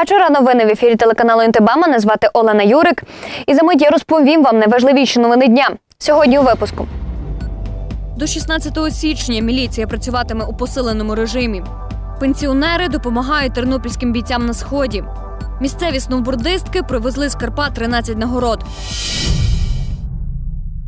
Вечора. Новини в ефірі телеканалу НТБ. Мене звати Олена Юрик. І за мить я розповім вам найважливіші новини дня. Сьогодні у випуску. До 16 січня міліція працюватиме у посиленому режимі. Пенсіонери допомагають тернопільським бійцям на сході. Місцеві сноубордистки привезли з Карпат 13 нагород.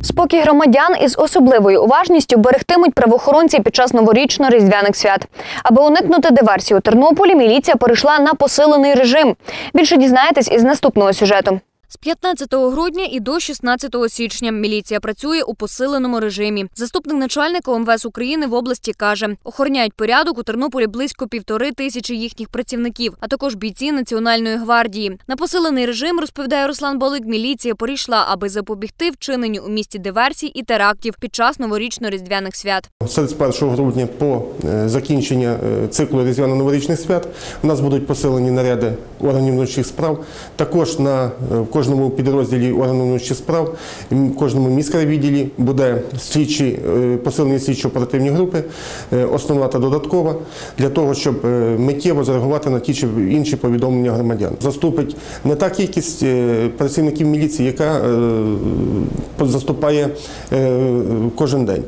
Спокій громадян із особливою уважністю берегтимуть правоохоронці під час новорічно-різдвяних свят. Аби уникнути диверсії у Тернополі, міліція перейшла на посилений режим. Більше дізнаєтесь із наступного сюжету. З 15 грудня і до 16 січня міліція працює у посиленому режимі. Заступник начальника ОМВС України в області каже, охороняють порядок у Тернополі близько півтори тисячі їхніх працівників, а також бійці Національної гвардії. На посилений режим розповідає Руслан Балик. Міліція перейшла, аби запобігти вчиненню у місті диверсій і терактів під час новорічно-різдвяних свят. З 31 грудня по е, закінчення е, циклу різдвяно-новорічних свят у нас будуть посилені наряди органів внутрішніх справ. Також на е, кожному підрозділі органів внутрішніх справ, кожному міськрайвідділі буде слідчі е, посилені слідчо-оперативні групи, е, основна та додаткова, для того, щоб е, миттєво зареагувати на ті чи інші повідомлення громадян. Заступить не та кількість працівників міліції, яка заступає кожен день.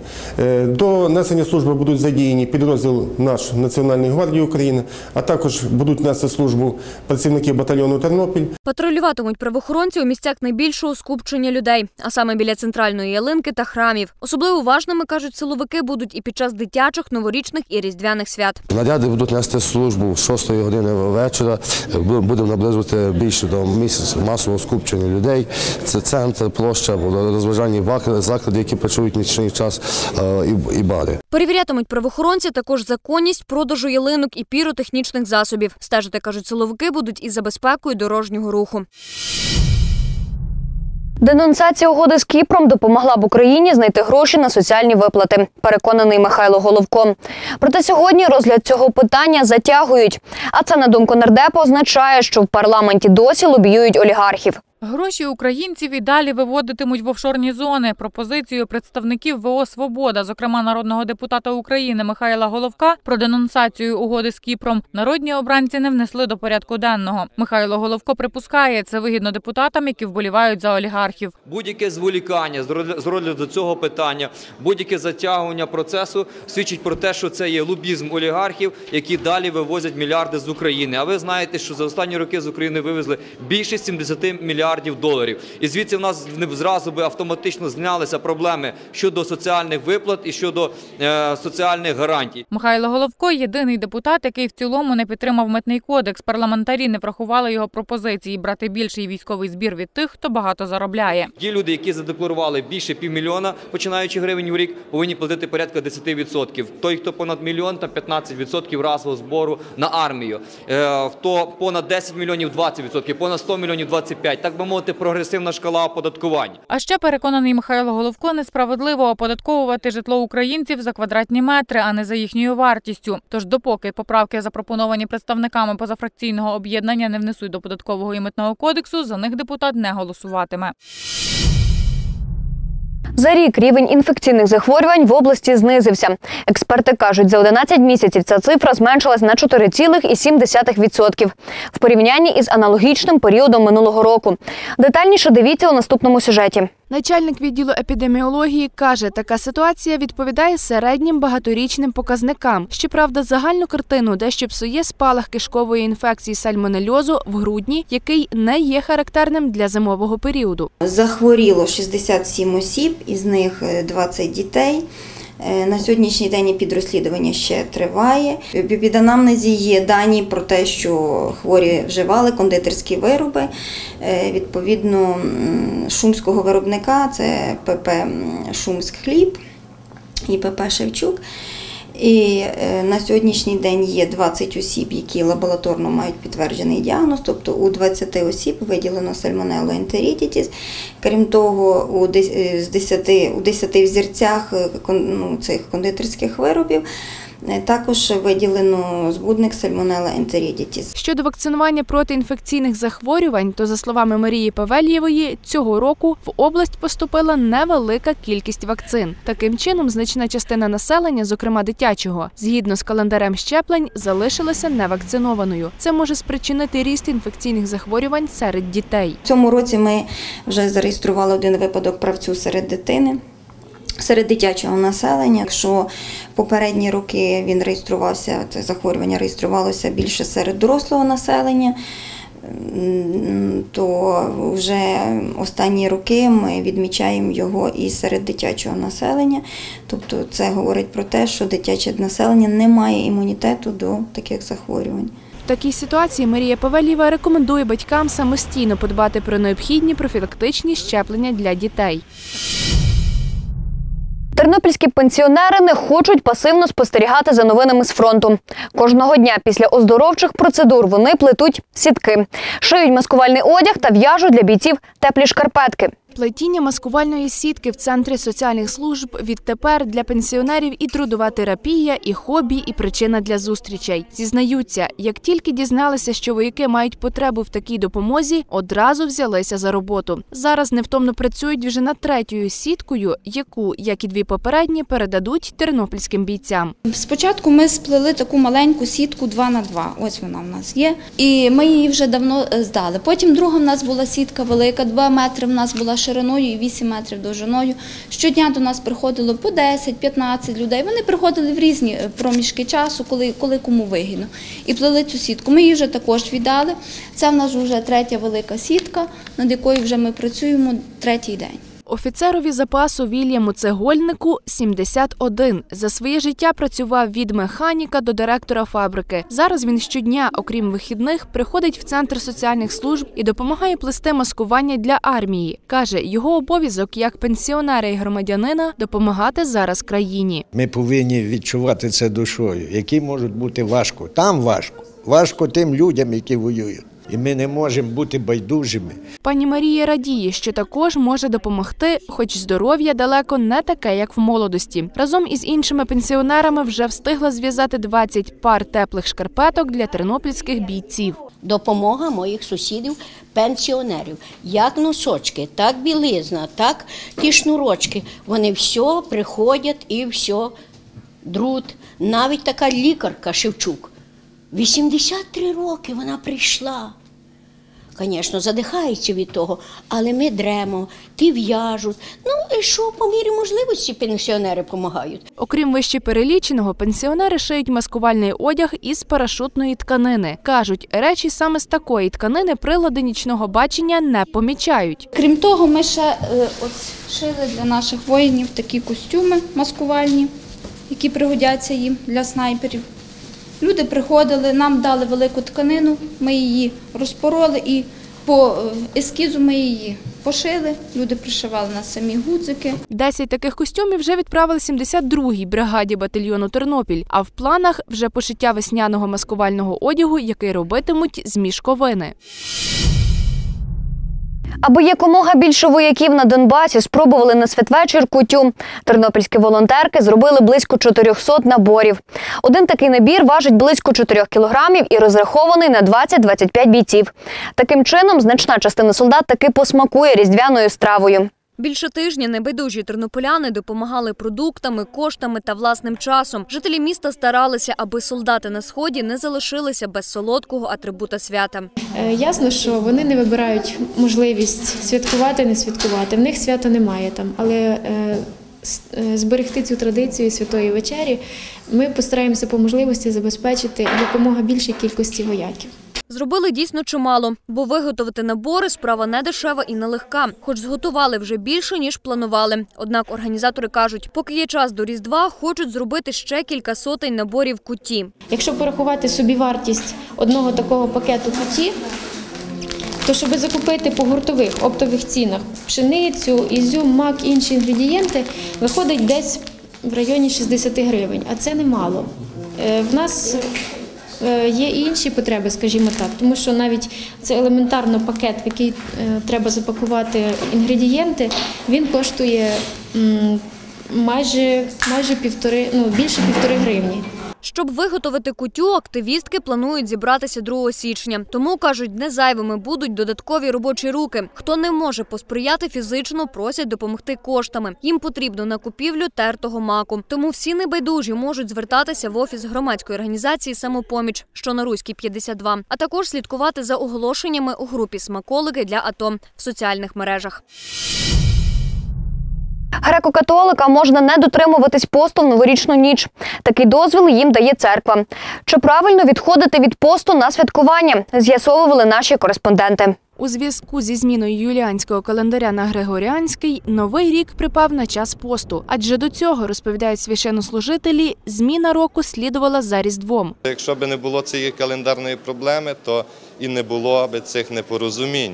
До несення служби будуть задіяні підрозділ наш Національної гвардії України, а також будуть нести службу працівники батальйону Тернопіль. Патрулюватимуть правоохоронці у місцях найбільшого скупчення людей, а саме біля центральної ялинки та храмів. Особливо уважними кажуть силовики будуть і під час дитячих, новорічних і різдвяних свят. Наряди будуть нести службу з 6 години вечора. Бу- Будемо наближувати більше до місць масового скупчення людей. Це центр, площа, розважальні заклади, які працюють нічний час, е, і- і бари. Перевірятимуть правоохоронці також законність продажу ялинок і піротехнічних засобів. Стежити кажуть силовики будуть із за безпекою дорожнього руху. Денонсація угоди з Кіпром допомогла б Україні знайти гроші на соціальні виплати, переконаний Михайло Головко. Проте сьогодні розгляд цього питання затягують. А це, на думку нардепа, означає, що в парламенті досі лобіюють олігархів. Гроші українців і далі виводитимуть в офшорні зони. Пропозицію представників ВО Свобода, зокрема народного депутата України Михайла Головка, про денонсацію угоди з Кіпром, народні обранці не внесли до порядку денного. Михайло Головко припускає, це вигідно депутатам, які вболівають за олігархів. Будь-яке зволікання з розгля- з розгляду цього питання, будь-яке затягування процесу свідчить про те, що це є лобізм олігархів, які далі вивозять мільярди з України. А ви знаєте, що за останні роки з України вивезли більше 70 мільярдів доларів. І звідси в нас зразу би автоматично знялися проблеми щодо соціальних виплат і щодо е, соціальних гарантій. Михайло Головко єдиний депутат, який в цілому не підтримав митний кодекс. Парламентарі не врахували його пропозиції брати більший військовий збір від тих, хто багато заробляє. Ті люди, які задекларували більше півмільйона, починаючи гривень у рік, повинні платити порядка 10%. Той, хто понад мільйон, та 15% разового збору на армію. Е, Хто понад 10 мільйонів 20%, понад 100 мільйонів 25%. Так би мовити, прогресивна шкала оподаткування. А ще переконаний Михайло Головко несправедливо оподатковувати житло українців за квадратні метри, а не за їхньою вартістю. Тож, допоки поправки, запропоновані представниками позафракційного об'єднання, не внесуть до податкового і митного кодексу, за них депутат не голосуватиме. За рік рівень інфекційних захворювань в області знизився. Експерти кажуть, за 11 місяців ця цифра зменшилась на 4,7% в порівнянні із аналогічним періодом минулого року. Детальніше дивіться у наступному сюжеті. Начальник відділу епідеміології каже, така ситуація відповідає середнім багаторічним показникам. Щоправда, загальну картину дещо псує спалах кишкової інфекції сальмонельозу в грудні, який не є характерним для зимового періоду. Захворіло 67 осіб, із них е, 20 дітей. Е, На сьогоднішній день підрозслідування ще триває. Під анамнезі є дані про те, що хворі вживали кондитерські вироби. Е, Відповідно, шумського виробника це ПП Шумськ хліб і ПП Шевчук. І е, на сьогоднішній день є 20 осіб, які лабораторно мають підтверджений діагноз, тобто у 20 осіб виділено сальмонелло ентерітіс. Крім того, у дес- е, з 10, у 10 взірцях е, ну, цих кондитерських виробів Також виділено збудник сальмонелла ентерідітіс. Щодо вакцинування проти інфекційних захворювань, то за словами Марії Павельєвої, цього року в область поступила невелика кількість вакцин. Таким чином, значна частина населення, зокрема дитячого, згідно з календарем щеплень, залишилася невакцинованою. Це може спричинити ріст інфекційних захворювань серед дітей. В цьому році ми вже зареєстрували один випадок правцю серед дитини. Серед дитячого населення, якщо попередні роки він реєструвався, це захворювання реєструвалося більше серед дорослого населення, то вже останні роки ми відмічаємо його і серед дитячого населення. Тобто це говорить про те, що дитяче населення не має імунітету до таких захворювань. В такій ситуації Марія Павелєва рекомендує батькам самостійно подбати про необхідні профілактичні щеплення для дітей. Тернопільські пенсіонери не хочуть пасивно спостерігати за новинами з фронту. Кожного дня після оздоровчих процедур вони плетуть сітки, шиють маскувальний одяг та в'яжуть для бійців теплі шкарпетки. Плетіння маскувальної сітки в центрі соціальних служб відтепер для пенсіонерів і трудова терапія, і хобі, і причина для зустрічей. Зізнаються, як тільки дізналися, що вояки мають потребу в такій допомозі, одразу взялися за роботу. Зараз невтомно працюють вже над третьою сіткою, яку, як і дві попередні, передадуть тернопільським бійцям. Спочатку ми сплели таку маленьку сітку 2 на 2 Ось вона в нас є. І ми її вже давно е, здали. Потім друга в нас була сітка велика, 2 метри в нас була шириною і 8 метрів довжиною. Щодня до нас приходило по 10-15 людей. Вони приходили в різні е, проміжки часу, коли, коли кому вигідно. І плели цю сітку. Ми її вже також віддали. Це в нас вже третя велика сітка, над якою вже ми працюємо третій день. Офіцерові запасу Вільяму Цегольнику 71. За своє життя працював від механіка до директора фабрики. Зараз він щодня, окрім вихідних, приходить в центр соціальних служб і допомагає плести маскування для армії. Каже, його обов'язок як пенсіонера і громадянина допомагати зараз країні. Ми повинні відчувати це душою, які можуть бути важко. Там важко. Важко тим людям, які воюють. І ми не можемо бути байдужими. Пані Марія радіє, що також може допомогти, хоч здоров'я далеко не таке, як в молодості. Разом із іншими пенсіонерами вже встигла зв'язати 20 пар теплих шкарпеток для тернопільських бійців. допомога моїх сусідів, пенсіонерів. Як носочки, так білизна, так ті шнурочки. Вони все приходять і все друт. Навіть така лікарка Шевчук. 83 роки вона прийшла. Звісно, задихається від того, але ми дремо, ті в'яжуть. Ну і що, по мірі можливості пенсіонери допомагають. Окрім вище переліченого, пенсіонери шиють маскувальний одяг із парашутної тканини. Кажуть, речі саме з такої тканини прилади нічного бачення не помічають. Крім того, ми ще е, ось шили для наших воїнів такі костюми маскувальні, які пригодяться їм для снайперів. Люди приходили, нам дали велику тканину, ми її розпороли і по е, ескізу ми її пошили. Люди пришивали на самі гудзики. Десять таких костюмів вже відправили 72-й бригаді батальйону Тернопіль. А в планах вже пошиття весняного маскувального одягу, який робитимуть з мішковини. Аби якомога більше вояків на Донбасі спробували на святвечір кутю. Тернопільські волонтерки зробили близько 400 наборів. Один такий набір важить близько 4 кілограмів і розрахований на 20-25 бійців. Таким чином, значна частина солдат таки посмакує різдвяною стравою. Більше тижня небайдужі тернополяни допомагали продуктами, коштами та власним часом. Жителі міста старалися, аби солдати на сході не залишилися без солодкого атрибута свята. Е, Ясно, що вони не вибирають можливість святкувати, не святкувати. В них свята немає там, але е, е, зберегти цю традицію святої вечері ми постараємося по можливості забезпечити якомога більшій кількості вояків. Зробили дійсно чимало, бо виготовити набори справа не дешева і нелегка. Хоч зготували вже більше ніж планували. Однак організатори кажуть, поки є час до різдва, хочуть зробити ще кілька сотень наборів куті. Якщо порахувати собі вартість одного такого пакету куті, то щоб закупити по гуртових оптових цінах пшеницю, ізюм, мак, інші інгредієнти, виходить десь в районі 60 гривень, а це немало. Е, В нас є і інші потреби, скажімо так, тому що навіть це елементарно пакет, в який е, треба запакувати інгредієнти, він коштує майже, майже півтори, ну більше півтори гривні. Щоб виготовити кутю, активістки планують зібратися 2 січня. Тому кажуть, не зайвими будуть додаткові робочі руки. Хто не може посприяти фізично, просять допомогти коштами. Їм потрібно на купівлю тертого маку. Тому всі небайдужі можуть звертатися в офіс громадської організації Самопоміч, що на Руській 52, а також слідкувати за оголошеннями у групі Смаколики для АТО в соціальних мережах. Греко-католика можна не дотримуватись посту в новорічну ніч. Такий дозвіл їм дає церква. Чи правильно відходити від посту на святкування? З'ясовували наші кореспонденти. У зв'язку зі зміною юліанського календаря на Григоріанський новий рік припав на час посту. Адже до цього розповідають священнослужителі, зміна року слідувала за різдвом. Якщо б не було цієї календарної проблеми, то і не було б цих непорозумінь.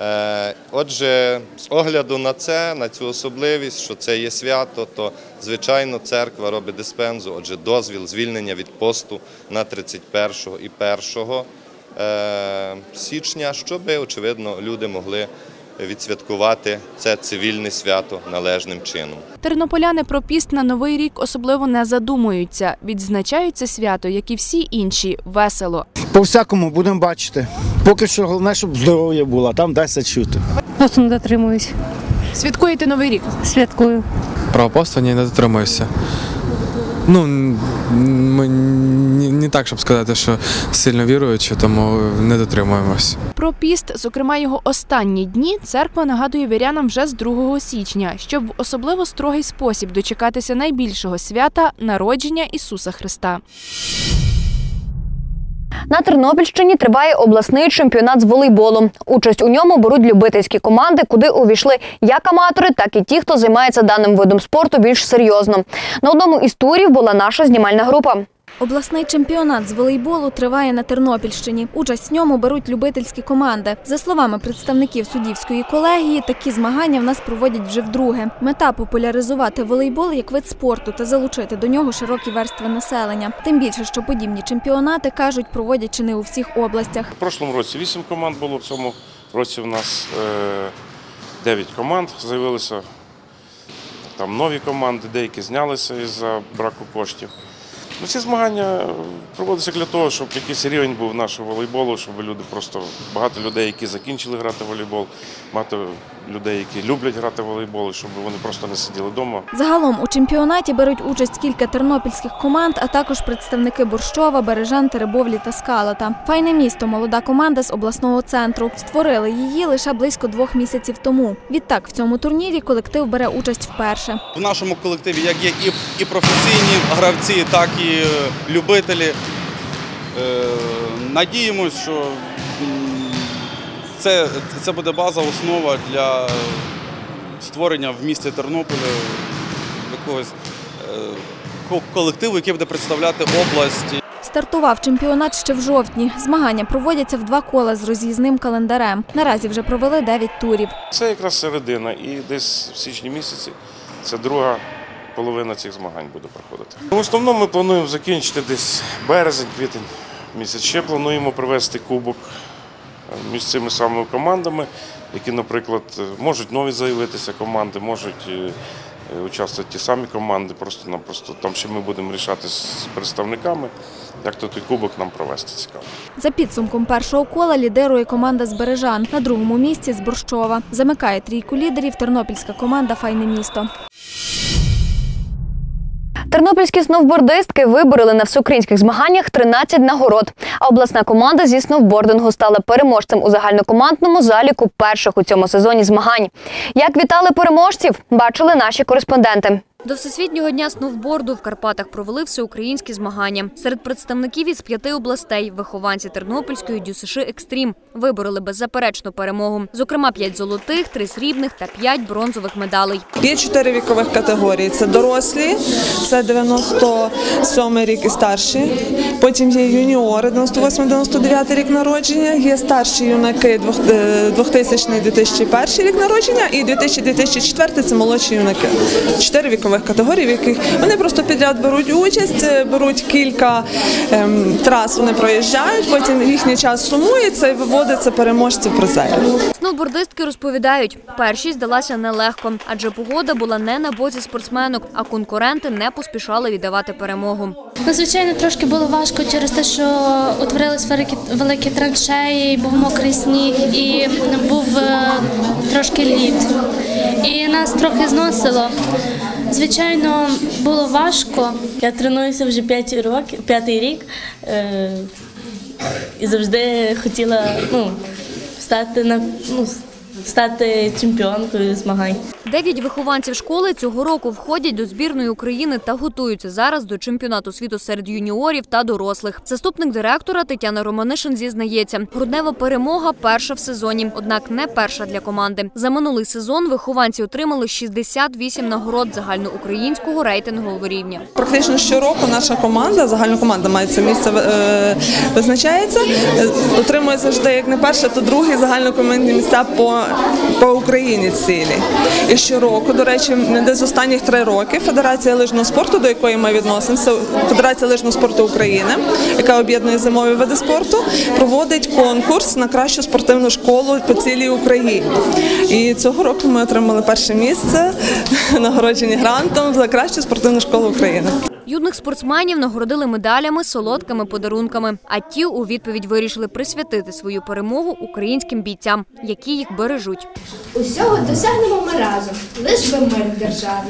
Е, Отже, з огляду на це, на цю особливість, що це є свято, то звичайно церква робить диспензу, отже, дозвіл звільнення від посту на 31 і 1 е, січня, щоб, очевидно, люди могли відсвяткувати це цивільне свято належним чином. Тернополяни про піст на новий рік особливо не задумуються. Відзначають це свято, як і всі інші, весело. По всякому будемо бачити. Поки що головне, щоб здоров'я було, там дасться чути. Посту не дотримуюсь. Святкуєте новий рік? Святкую. Правопосту ні, не дотримуюся. Ну, ми не, так, щоб сказати, що сильно віруючи, тому не дотримуємось. Про піст, зокрема його останні дні, церква нагадує вірянам вже з 2 січня, щоб в особливо строгий спосіб дочекатися найбільшого свята народження Ісуса Христа. На Тернопільщині триває обласний чемпіонат з волейболу. Участь у ньому беруть любительські команди, куди увійшли як аматори, так і ті, хто займається даним видом спорту більш серйозно. На одному із турів була наша знімальна група. Обласний чемпіонат з волейболу триває на Тернопільщині. Участь в ньому беруть любительські команди. За словами представників суддівської колегії, такі змагання в нас проводять вже вдруге. Мета популяризувати волейбол як вид спорту та залучити до нього широкі верстви населення. Тим більше, що подібні чемпіонати кажуть, проводять чи не у всіх областях. В прошлому році 8 команд було, в цьому році в нас 9 команд з'явилися. Там нові команди, деякі знялися із-за браку коштів. Ну, ці змагання проводяться для того, щоб якийсь рівень був нашого волейболу, щоб люди просто багато людей, які закінчили грати в волейбол, багато людей, які люблять грати в волейбол, щоб вони просто не сиділи вдома. Загалом у чемпіонаті беруть участь кілька тернопільських команд, а також представники Борщова, Бережан, Теребовлі та Скалата. Файне місто молода команда з обласного центру. Створили її лише близько двох місяців тому. Відтак в цьому турнірі колектив бере участь вперше. В нашому колективі як є і, і професійні гравці, так і любителі. Е, Надіємось, що це, це буде база, основа для створення в місті Тернополя якогось е, колективу, який буде представляти область. Стартував чемпіонат ще в жовтні. Змагання проводяться в два кола з роз'їзним календарем. Наразі вже провели 9 турів. Це якраз середина, і десь в січні місяці це друга половина цих змагань буде проходити. В основному ми плануємо закінчити десь березень, квітень місяць. Ще плануємо провести кубок е, між цими самими командами, які, наприклад, е, можуть нові заявитися команди, можуть е, участвувати ті самі команди. Просто-напросто там ще ми будемо рішати з представниками, як то той кубок нам провести цікаво. За підсумком першого кола лідирує команда з Бережан. На другому місці з Борщова. Замикає трійку лідерів тернопільська команда Файне місто. Тернопільські сноубордистки вибороли на всеукраїнських змаганнях 13 нагород. А обласна команда зі сноубордингу стала переможцем у загальнокомандному заліку перших у цьому сезоні змагань. Як вітали переможців, бачили наші кореспонденти. До всесвітнього дня сноуборду в Карпатах провели всеукраїнські змагання. Серед представників із п'яти областей вихованці Тернопільської ДЮСШ Екстрім вибороли беззаперечну перемогу. Зокрема, п'ять золотих, три срібних та п'ять бронзових медалей. Є чотири вікових категорії: це дорослі, це 97 рік і старші. Потім є юніори, 98-99 рік народження. Є старші юнаки 2000-2001 рік народження, і 2000-2004 це молодші юнаки. Чотири вікових вікових категорій, в яких вони просто підряд беруть участь, е, беруть кілька ем, трас, вони проїжджають, потім їхній час сумується і виводиться переможців призерів. Сноубордистки розповідають, першість здалася нелегко, адже погода була не на боці спортсменок, а конкуренти не поспішали віддавати перемогу. Ну, звичайно, трошки було важко через те, що утворились великі, великі траншеї, був мокрий сніг і був е, трошки лід. І нас трохи зносило. Звичайно, було важко. Я тренуюся вже 5 років, п'ятий рік е, і завжди хотіла ну, стати на ну, стати чемпіонкою змагань. Дев'ять вихованців школи цього року входять до збірної України та готуються зараз до чемпіонату світу серед юніорів та дорослих. Заступник директора Тетяна Романишин зізнається, груднева перемога перша в сезоні, однак не перша для команди. За минулий сезон вихованці отримали 68 нагород загальноукраїнського рейтингового рівня. Практично щороку наша команда, загальна команда має це місце е, визначається, е, отримує завжди як не перше, то другі загальнокомандні місця по, по Україні цілі. І щороку, до речі, з останніх три роки Федерація лижного спорту, до якої ми відносимося, Федерація лижного спорту України, яка об'єднує зимові види спорту, проводить конкурс на кращу спортивну школу по цілій Україні. І цього року ми отримали перше місце, нагороджені грантом за кращу спортивну школу України. Юних спортсменів нагородили медалями, солодкими подарунками. А ті у відповідь вирішили присвятити свою перемогу українським бійцям, які їх бережуть. Усього досягнемо ми разом, лиш би мир в державі.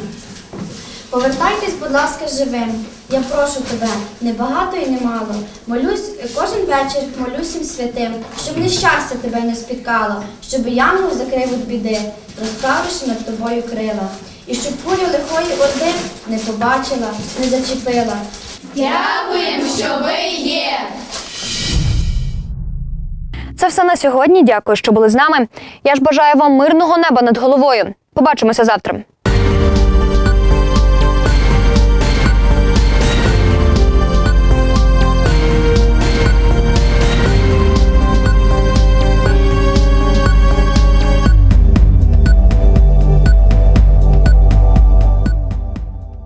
Повертайтесь, будь ласка, живим. Я прошу тебе, не багато і не мало. Молюсь кожен вечір, молюсь святим, щоб нещастя тебе не спіткало, щоб янгол закрив від біди, розправивши над тобою крила. І щоб кулю лихої орди не побачила, не зачепила. Дякуємо, що ви є. Це все на сьогодні. Дякую, що були з нами. Я ж бажаю вам мирного неба над головою. Побачимося завтра.